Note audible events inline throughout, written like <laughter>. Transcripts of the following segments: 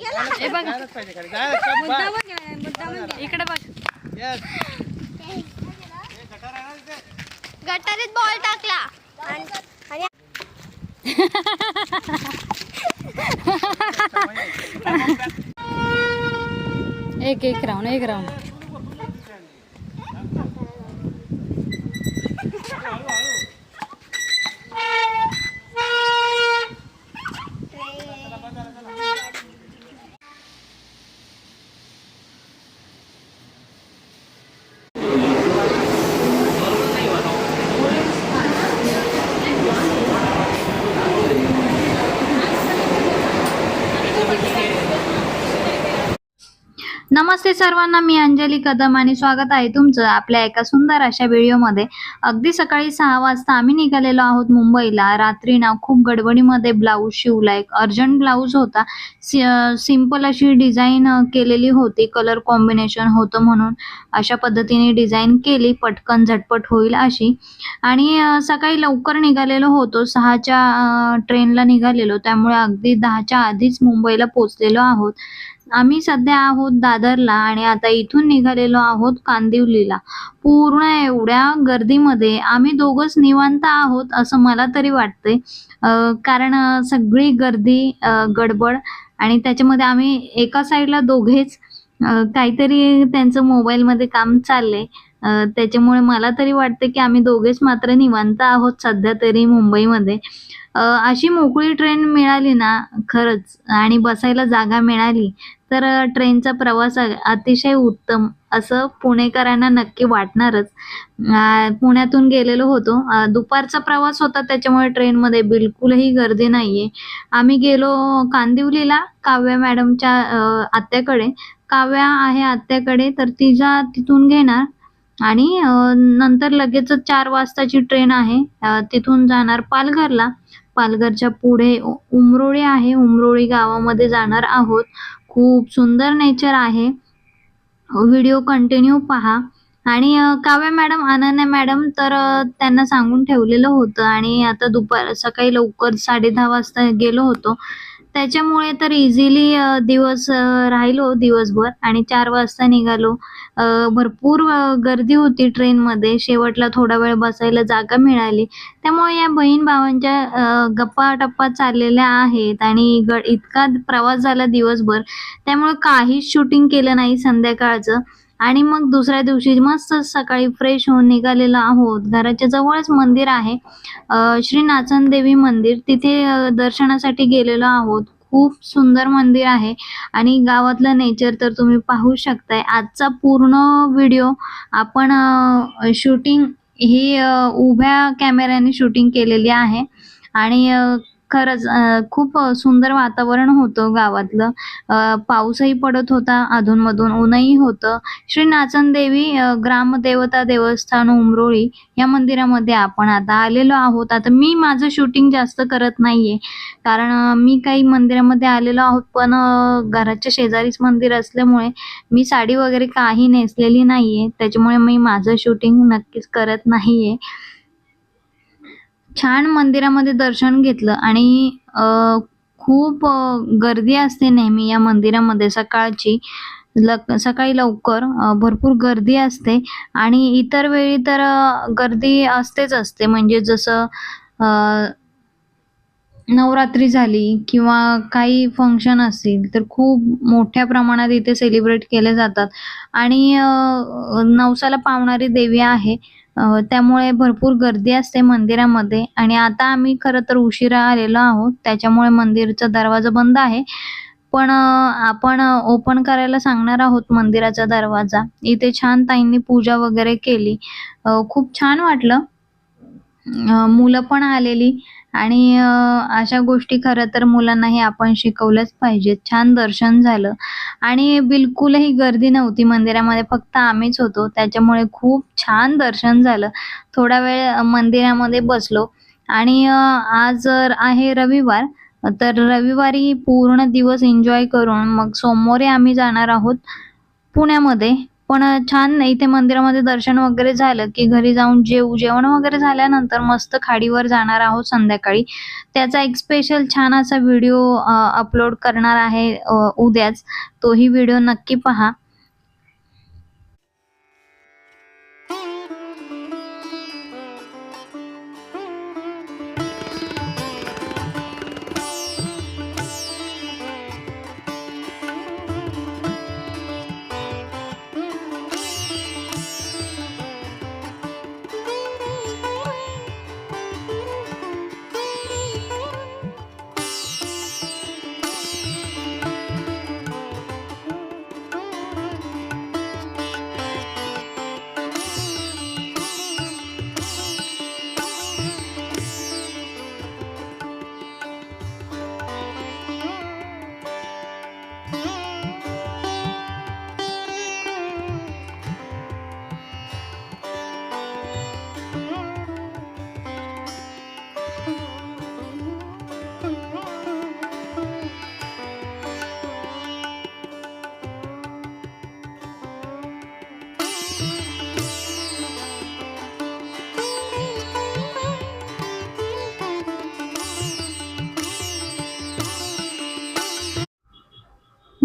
हे बघ? मुद्दा बघ मुद्दा इकडे बघ. हे? गटारीत बॉल टाकला. एक एक राऊंड एक राऊंड नमस्ते सर्वांना मी अंजली कदम आणि स्वागत आहे तुमचं आपल्या एका सुंदर अशा व्हिडिओमध्ये. अगदी सकाळी सहा वाजता आम्ही निघालेलो आहोत मुंबईला. रात्री ना खूप गडबडीमध्ये ब्लाऊज शिवला. एक अर्जंट ब्लाऊज होता. सिंपल अशी डिझाईन केलेली होती. कलर कॉम्बिनेशन होतं म्हणून अशा पद्धतीने डिझाईन केली. पटकन झटपट होईल अशी. आणि सकाळी लवकर निघालेलो होतो. सहाच्या ट्रेनला निघालेलो. त्यामुळे अगदी दहाच्या आधीच मुंबईला पोचलेलो आहोत. आम्ही सध्या आहोत दादरला आणि आता इथून निघालेलो आहोत कांदिवलीला. पूर्ण एवढ्या गर्दीमध्ये आम्ही दोघंच निवांत आहोत असं मला तरी वाटतंय. कारण सगळी गर्दी गडबड आणि त्याच्यामध्ये आम्ही एका साईडला दोघेच काहीतरी त्यांचं मोबाईलमध्ये काम चाललंय. त्याच्यामुळे मला तरी वाटतं की आम्ही दोघेच मात्र निवांत आहोत सध्या तरी मुंबईमध्ये. अशी मोकळी ट्रेन मिळाली ना खरंच आणि बसायला जागा मिळाली तर ट्रेनचा प्रवास अतिशय उत्तम असं पुणेकरांना नक्की वाटणारच. पुण्यातून गेलेलो होतो. दुपारचा प्रवास होता त्याच्यामुळे ट्रेनमध्ये बिलकुलही गर्दी नाहीये. आम्ही गेलो कांदिवलीला काव्या मॅडमच्या आत्याकडे. काव्या आहे आत्याकडे तर तिच्या तिथून घेणार. आणि नंतर लगेच चार वाजताची ट्रेन आहे. तिथून जाणार पालघरला. पालघरच्या पुढे उमरोळी आहे. उमरोळी गावामध्ये जाणार आहोत. खूप सुंदर नेचर आहे. व्हिडिओ कंटिन्यू पहा. आणि काव्या मॅडम अनन्या मॅडम तर त्यांना सांगून ठेवलेलं होतं. आणि आता दुपार सकाळी लवकर साडे दहा वाजता गेलो होतो. त्याच्यामुळे तर इझिली दिवस राहिलो दिवसभर आणि चार वाजता निघालो. भरपूर गर्दी होती ट्रेनमध्ये. शेवटला थोडा वेळ बसायला जागा मिळाली. त्यामुळे या बहीण भावांच्या गप्पा टप्पा चाललेल्या आहेत आणि ग इतका प्रवास झाला दिवसभर. त्यामुळे काहीच शूटिंग केलं नाही संध्याकाळचं. आणि मग दुसऱ्या दिवशी मस्त सकाळी फ्रेश होऊन निघालेलो आहोत. घराच्या जवळच मंदिर आहे. श्री नाचन देवी मंदिर. तिथे दर्शनासाठी गेलेलो आहोत. खूप सुंदर मंदिर आहे. आणि गावातलं नेचर तर तुम्ही पाहू शकताय. आजचा पूर्ण व्हिडिओ आपण शूटिंग ही उभ्या कॅमेऱ्याने शूटिंग केलेली आहे. आणि खरंच खूप सुंदर वातावरण होतं गावातलं. पाऊसही पडत होता अधूनमधून ऊनही होतं. श्री नाचन देवी ग्रामदेवता देवस्थान उमरोळी या मंदिरामध्ये आपण आता आलेलो आहोत. आता मी माझं शूटिंग जास्त करत नाहीये. कारण मी काही मंदिरामध्ये आलेलो आहोत पण घराच्या शेजारीच मंदिर असल्यामुळे मी साडी वगैरे काही नेसलेली नाहीये. त्याच्यामुळे मी माझं शूटिंग नक्कीच करत नाहीये. छान मंदिरामध्ये दर्शन घेतलं आणि खूप गर्दी असते नेहमी या मंदिरामध्ये सकाळची. लक सकाळी लवकर भरपूर गर्दी असते आणि इतर वेळी तर गर्दी असतेच असते. म्हणजे जसं नवरात्री झाली किंवा काही फंक्शन असतील तर खूप मोठ्या प्रमाणात इथे सेलिब्रेट केले जातात. आणि नवसाला पावणारी देवी आहे. त्यामुळे भरपूर गर्दी असते मंदिरामध्ये. आणि आता आम्ही खरं तर उशिरा आलेलो आहोत. त्याच्यामुळे मंदिरचा दरवाजा बंद आहे. पण आपण ओपन करायला सांगणार आहोत मंदिराचा दरवाजा. इथे छान ताईंनी पूजा वगैरे केली. खूप छान वाटलं. मुलं पण आलेली. आणि अशा गोष्टी खरं तर मुलांनाही आपण शिकवल्याच पाहिजेत. छान दर्शन झालं. आणि बिलकुलही गर्दी नव्हती. मंदिरामध्ये फक्त आम्हीच होतो. त्याच्यामुळे खूप छान दर्शन झालं. थोडा वेळ मंदिरामध्ये बसलो. आणि आज आहे रविवार तर रविवारी पूर्ण दिवस एन्जॉय करून मग सोमवारी आम्ही जाणार आहोत पुण्यामध्ये. पण छान इथे मंदिरामध्ये दर्शन वगैरे झालं की घरी जाऊन जेऊ जेवण वगैरे झाल्यानंतर मस्त खाडीवर जाणार आहोत संध्याकाळी. त्याचा एक स्पेशल छान असा व्हिडिओ अपलोड करणार आहे उद्याच. तोही व्हिडिओ नक्की पहा.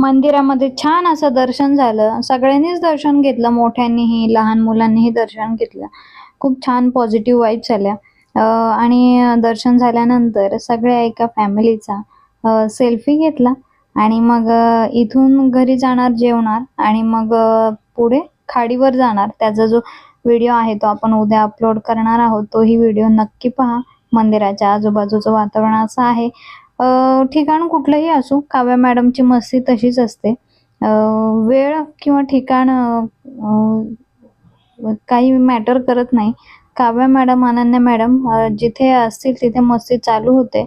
मंदिरामध्ये छान असं दर्शन झालं. सगळ्यांनीच दर्शन घेतलं. मोठ्यांनीही लहान मुलांनीही दर्शन घेतलं. खूप छान पॉझिटिव्ह वाईब्स आल्या. आणि दर्शन झाल्यानंतर सगळ्या एका फॅमिलीचा सेल्फी घेतला. आणि मग इथून घरी जाणार जेवणार. आणि मग पुढे खाडीवर जाणार. त्याचा जो व्हिडिओ आहे तो आपण उद्या अपलोड करणार आहोत. तोही व्हिडिओ नक्की पहा. मंदिराच्या आजूबाजूचं वातावरण असं आहे. ठिकाण कुठलंही असो काव्या मॅडमची मस्ती तशीच असते. वेळ किंवा ठिकाण काही मॅटर करत नाही. काव्या मॅडम अनन्या मॅडम जिथे असतील तिथे मस्ती चालू होते.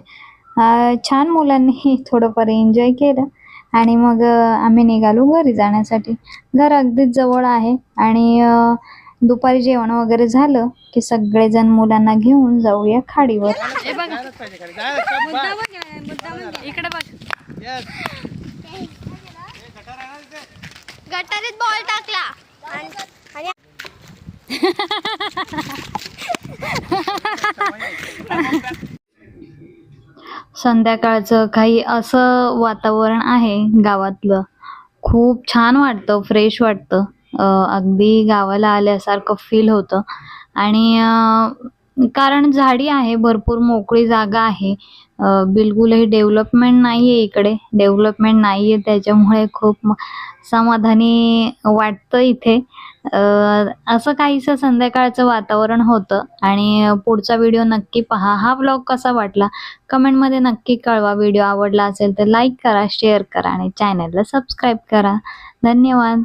छान मुलांनी <laughs> थोडंफार एन्जॉय केलं आणि मग आम्ही निघालो घरी जाण्यासाठी. घर अगदीच जवळ आहे आणि दुपारी जेवण वगैरे झालं की सगळेजण मुलांना घेऊन जाऊया खाडीवर. इकडे? गटारीत बॉल टाकला. संध्याकाळचं काही असं वातावरण आहे गावातलं. खूप छान वाटतं फ्रेश वाटतं. अगदी गावाला आल्यासारखं फील होतं. आणि कारण झाडी आहे भरपूर मोकळी जागा आहे. बिलकुलही डेव्हलपमेंट नाही आहे इकडे. डेव्हलपमेंट नाही आहे त्याच्यामुळे खूप समाधानी वाटतं इथे. असं काहीसं संध्याकाळचं वातावरण होतं. आणि पुढचा व्हिडिओ नक्की पहा. हा ब्लॉग कसा वाटला? कमेंटमध्ये नक्की कळवा. व्हिडिओ आवडला असेल तर लाईक करा शेअर करा आणि चॅनलला सबस्क्राईब करा. धन्यवाद.